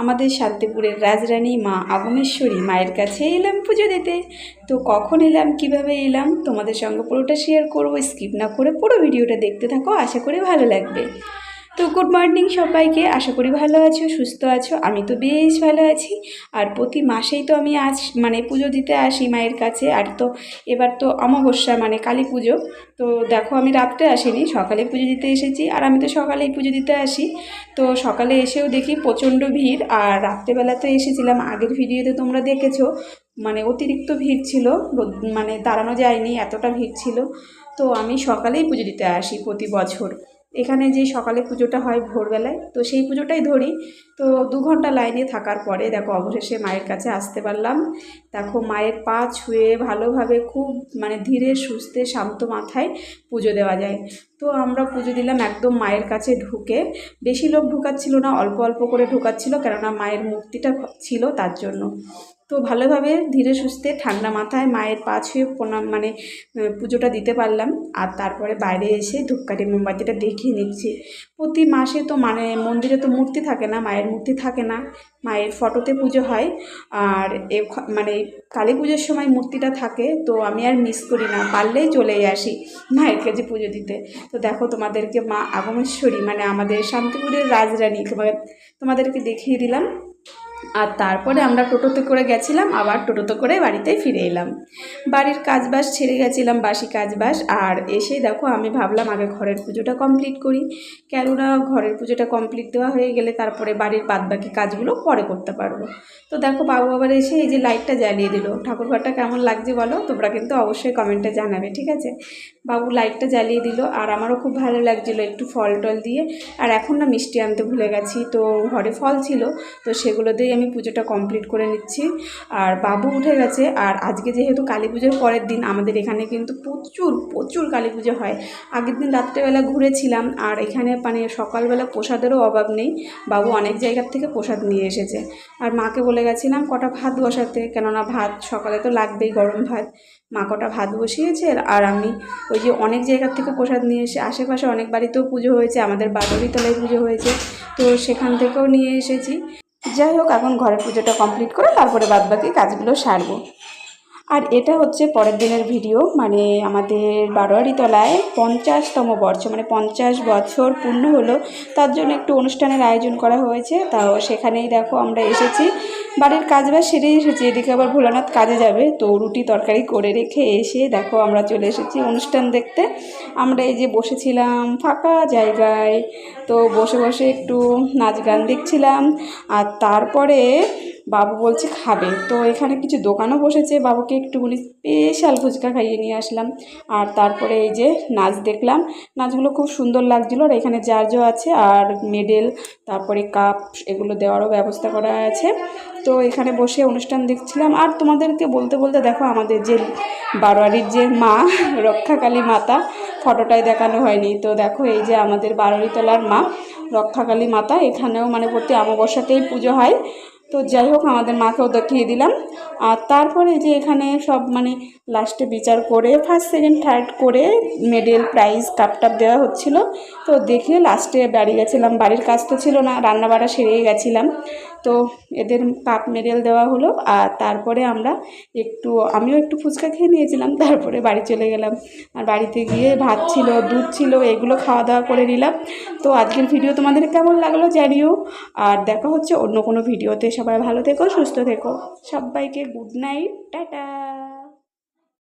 আমাদের শান্তিপুরের রাজরানী মা আগমেশ্বরী মায়ের কাছে এলাম পুজো দিতে। তো কখন এলাম, কীভাবে এলাম, তোমাদের সঙ্গে পুরোটা শেয়ার করব। স্কিপ না করে পুরো ভিডিওটা দেখতে থাকো, আশা করি ভালো লাগবে। তো গুড মর্নিং সবাইকে। আশা করি ভালো আছো, সুস্থ আছো। আমি তো বেশ ভালো আছি। আর প্রতি মাসেই তো আমি আস মানে পুজো দিতে আসি মায়ের কাছে। আর তো এবার তো অমাবস্যা মানে কালী পুজো। তো দেখো আমি রাত্রে আসিনি, সকালে পুজো দিতে এসেছি। আর আমি তো সকালেই পুজো দিতে আসি। তো সকালে এসেও দেখি প্রচণ্ড ভিড়। আর রাত্রেবেলা তো এসেছিলাম, আগের ভিডিওতে তোমরা দেখেছ। মানে অতিরিক্ত ভিড় ছিল মানে দাঁড়ানো যায়নি, এতটা ভিড় ছিল। তো আমি সকালেই পুজো দিতে আসি প্রতি বছর। এখানে যে সকালে পুজোটা হয় ভোরবেলায়, তো সেই পুজোটাই ধরি। তো দু ঘণ্টা লাইনে থাকার পরে দেখো অবশেষে মায়ের কাছে আসতে পারলাম। দেখো মায়ের পা ছুঁয়ে ভালোভাবে খুব মানে ধীরে সুস্থে শান্ত মাথায় পুজো দেওয়া যায়। তো আমরা পুজো দিলাম একদম মায়ের কাছে ঢুকে। বেশি লোক ঢুকাচ্ছিল না, অল্প অল্প করে ঢুকাচ্ছিল কেননা মায়ের মূর্তিটা ছিল তার জন্য। তো ভালোভাবে ধীরে সুস্থে ঠান্ডা মাথায় মায়ের পা ছুঁয়ে প্রণাম মানে পুজোটা দিতে পারলাম। আর তারপরে বাইরে এসে ধূপকাঠি, মোমবাতিটা দেখিয়ে নিচ্ছি। প্রতি মাসে তো মানে মন্দিরে তো মূর্তি থাকে না, মায়ের মূর্তি থাকে না। মায়ের ফটোতে পুজো হয়। আর এ মানে কালী পুজোর সময় মূর্তিটা থাকে। তো আমি আর মিস করি না, পারলেই চলেই আসি মায়ের কাছে পুজো দিতে। তো দেখো তোমাদেরকে মা আগমেশ্বরী মানে আমাদের শান্তিপুরের রাজরানী তোমাদের তোমাদেরকে দেখিয়ে দিলাম। আর তারপরে আমরা টোটোতে করে গেছিলাম, আবার টোটোতে করে বাড়িতে ফিরে এলাম। বাড়ির কাজবাজ ছেড়ে গেছিলাম, বাসি কাজবাজ। আর এসে দেখো, আমি ভাবলাম আগে ঘরের পুজোটা কমপ্লিট করি। কেননা ঘরের পুজোটা কমপ্লিট দেওয়া হয়ে গেলে তারপরে বাড়ির বাদবাকি কাজগুলো পরে করতে পারব। তো দেখো, বাবু আবার এসে এই যে লাইটটা জ্বালিয়ে দিল। ঠাকুরঘরটা কেমন লাগছে বলো? তোমরা কিন্তু অবশ্যই কমেন্টে জানাবে, ঠিক আছে? বাবু লাইটটা জ্বালিয়ে দিল, আর আমারও খুব ভালো লাগছিল একটু ফল টল দিয়ে। আর এখন না মিষ্টি আনতে ভুলে গেছি, তো ঘরে ফল ছিল, তো সেগুলো দিয়েই আমি পুজোটা কমপ্লিট করে নিচ্ছি। আর বাবু উঠে গেছে, আর আজকে যেহেতু কালী পুজোর পরের দিন, আমাদের এখানে কিন্তু প্রচুর প্রচুর কালী পুজো হয়। আগের দিন রাত্রেবেলা ঘুরেছিলাম, আর এখানে মানে সকালবেলা প্রসাদেরও অভাব নেই। বাবু অনেক জায়গার থেকে প্রসাদ নিয়ে এসেছে। আর মাকে বলে গেছিলাম, কটা ভাত বসাতে? কেননা ভাত সকালে তো লাগবেই গরম ভাত। মা কটা ভাত বসিয়েছে, আর আমি ওই যে অনেক জায়গার থেকে প্রসাদ নিয়ে এসে, আশেপাশে অনেক বাড়িতেও পুজো হয়েছে, আমাদের বাদরি তলায় পুজো হয়েছে। তো সেখান থেকেও নিয়ে এসেছি। যাই হোক এখন ঘরের পুজোটা কমপ্লিট করে তারপরে বাদবাকি কাজগুলো সারবো। আর এটা হচ্ছে পরের দিনের ভিডিও মানে আমাদের বারোয়ারি তলায় পঞ্চাশতম বর্ষ মানে পঞ্চাশ বছর পূর্ণ হলো, তার জন্য একটু অনুষ্ঠানের আয়োজন করা হয়েছে। তাও সেখানেই দেখো আমরা এসেছি। বাড়ির কাজ বাজ সেরেই এসেছি, এদিকে আবার ভোলানাথ কাজে যাবে, তো রুটি তরকারি করে রেখে এসে দেখো আমরা চলে এসেছি অনুষ্ঠান দেখতে। আমরা এই যে বসেছিলাম ফাঁকা জায়গায়, তো বসে বসে একটু নাচ গান দেখছিলাম, আর তারপরে বাবু বলছে খাবে। তো এখানে কিছু দোকানও বসেছে, বাবুকে একটুখানি স্পেশাল ফুচকা খাইয়ে নিয়ে আসলাম। আর তারপরে এই যে নাচ দেখলাম। নাচগুলো খুব সুন্দর লাগছিল আর এখানে জার্জও আছে আর মেডেল তারপরে কাপ এগুলো দেওয়ারও ব্যবস্থা করা আছে। তো এখানে বসে অনুষ্ঠান দেখছিলাম। আর তোমাদেরকে বলতে বলতে দেখো আমাদের যে বারোয়ারির যে মা, রক্ষাকালী মাতা, ফটোটাই দেখানো হয়নি। তো দেখো এই যে আমাদের বারোয়ারিতলার মা, রক্ষাকালী মাতা এখানেও মানে প্রতি অমাবস্যাতেই পুজো হয়। তো যাই হোক, আমাদের মাকেও দেখিয়ে দিলাম। আর তারপরে যে এখানে সব মানে লাস্টে বিচার করে ফার্স্ট সেকেন্ড থার্ড করে মেডেল প্রাইজ কাপ টাপ দেওয়া হচ্ছিল। তো দেখে লাস্টে বাড়ি গেছিলাম, বাড়ির কাজ তো ছিল না, রান্নাবাড়া সেরেই গেছিলাম। তো এদের কাপ মেডেল দেওয়া হলো আর তারপরে আমরা একটু, আমিও একটু ফুচকা খেয়ে নিয়েছিলাম, তারপরে বাড়ি চলে গেলাম। আর বাড়িতে গিয়ে ভাত ছিল, দুধ ছিল, এগুলো খাওয়া দাওয়া করে নিলাম। তো আজকের ভিডিও তোমাদের কেমন লাগল জানিও। আর দেখা হচ্ছে অন্য কোনো ভিডিওতে। সবাই ভালো থেকো, সুস্থ থেকো। সবাইকে গুড নাইট, টাটা।